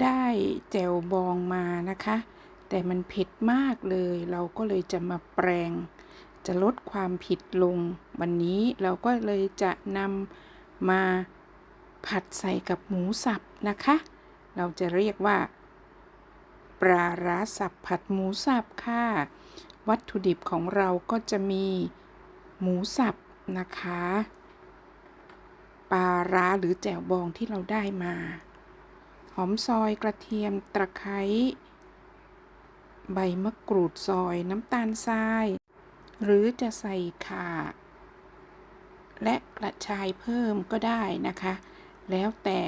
ได้แจ่วบองมานะคะ แต่มันเผ็ดมากเลย เราก็เลยจะมาแปลง จะลดความผิดลง วันนี้เราก็เลยจะนำมาผัดใส่กับหมูสับนะคะ เราจะเรียกว่า ปลาร้าสับผัดหมูสับค่ะ วัตถุดิบของเราก็จะมีหมูสับนะคะ ปลาร้าหรือแจ่วบองที่เราได้มา หอมซอยกระเทียมตะไคร้ใบมะกรูดซอยน้ำตาลทราย หรือจะใส่ข่า และกระชายเพิ่มก็ได้นะคะ แล้วแต่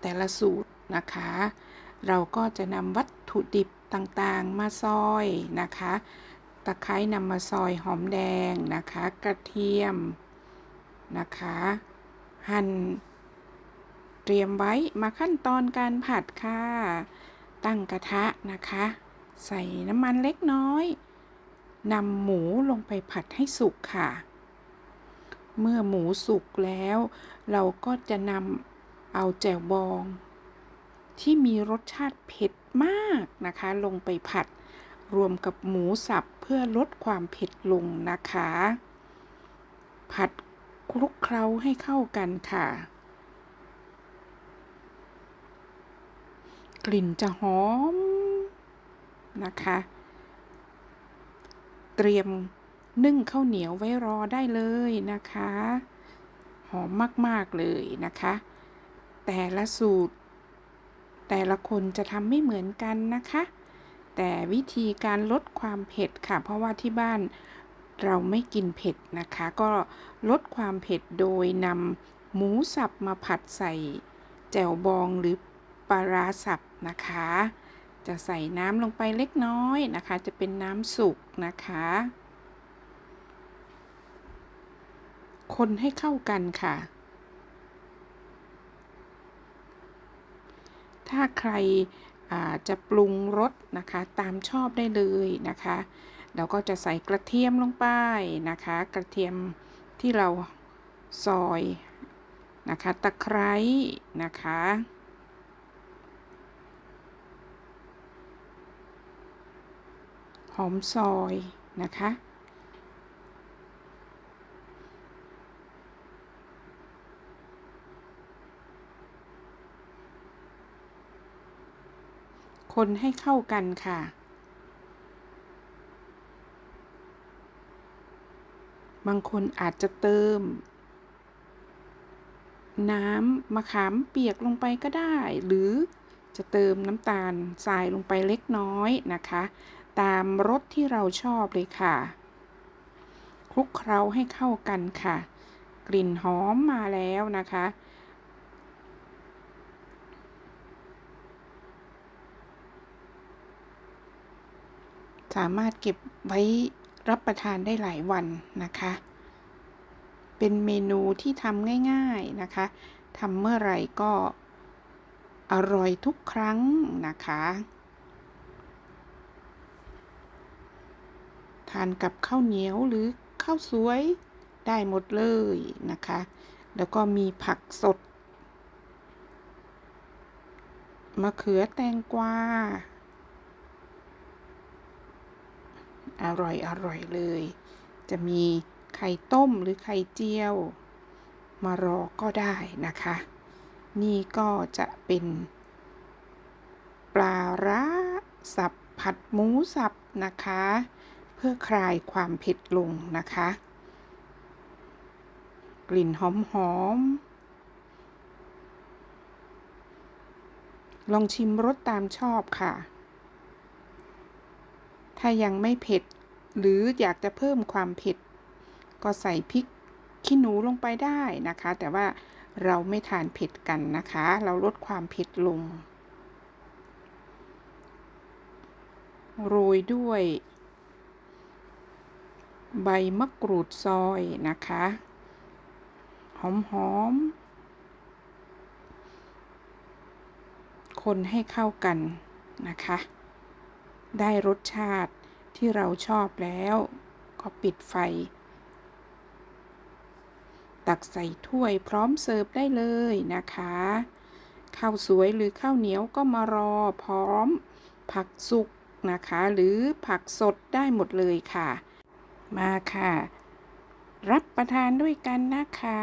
แต่ละสูตรนะคะ เราก็จะนำวัตถุดิบต่างๆมาซอยนะคะ ตะไคร้นำมาซอยหอมแดงนะคะ กระเทียมนะคะ หั่น เตรียมไว้มาขั้นตอนการผัดค่ะ ตั้งกระทะนะคะ ใส่น้ำมันเล็กน้อยนำหมูลงไปผัดให้สุกค่ะ เมื่อหมูสุกแล้ว เราก็จะนำเอาแจ่วบอง ที่มีรสชาติเผ็ดมากนะคะ ลงไปผัด รวมกับหมูสับเพื่อลดความเผ็ดลงนะคะ ผัดคลุกเคล้าให้เข้ากันค่ะ กลิ่นจะหอมนะคะ เตรียมนึ่งข้าวเหนียวไว้รอได้เลยนะคะ หอมมากๆเลยนะคะ แต่ละสูตร แต่ละคนจะทำไม่เหมือนกันนะคะ แต่วิธีการลดความเผ็ดค่ะ เพราะว่าที่บ้านเราไม่กินเผ็ดนะคะ ก็ลดความเผ็ดโดยนำหมูสับมาผัดใส่แจ่วบองหรือ ปลาร้าสับนะคะ จะใส่น้ำลงไปเล็กน้อยนะคะ จะเป็นน้ำสุกนะคะ คนให้เข้ากันค่ะ ถ้าใครจะปรุงรสนะคะตามชอบได้เลยนะคะเราก็จะใส่กระเทียมลงไปนะคะ กระเทียมที่เราซอยนะคะ ตะไคร้นะคะ หอมซอยนะคะ คนให้เข้ากันค่ะ บางคนอาจจะเติม น้ำมะขามเปียกลงไปก็ได้ หรือจะเติมน้ำตาลทรายลงไปเล็กน้อยนะคะ ตามรสที่เราชอบเลยค่ะ คลุกเคล้าให้เข้ากันค่ะ กลิ่นหอมมาแล้วนะคะ สามารถเก็บไว้รับประทานได้หลายวันนะคะ เป็นเมนูที่ทำง่าย ๆนะคะทำเมื่อไหร่ก็อร่อยทุกครั้งนะคะ ทานกับข้าวเหนียวหรือข้าวสวยได้หมดเลยนะคะ แล้วก็มีผักสดมะเขือแตงกวาอร่อยอร่อยเลย จะมีไข่ต้มหรือไข่เจียว มารอก็ได้นะคะ นี่ก็จะเป็น ปลาร้าสับผัดหมูสับนะคะ เพื่อคลายความเผ็ดลงนะคะ กลิ่นหอมหอมลองชิมรสตามชอบค่ะ ถ้ายังไม่เผ็ด หรืออยากจะเพิ่มความเผ็ด ก็ใส่พริกขี้หนูลงไปได้นะคะ แต่ว่าเราไม่ทานเผ็ดกันนะคะ เราลดความเผ็ดลง โรยด้วย ใบมะกรูดซอยนะคะ หอมหอม คนให้เข้ากันนะคะ ได้รสชาติที่เราชอบแล้ว ก็ปิดไฟ ตักใส่ถ้วยพร้อมเสิร์ฟได้เลยนะคะข้าวสวยหรือข้าวเหนียวก็มารอพร้อม ผักสุกนะคะ หรือผักสดได้หมดเลยค่ะ มาค่ะ รับประทานด้วยกันนะคะ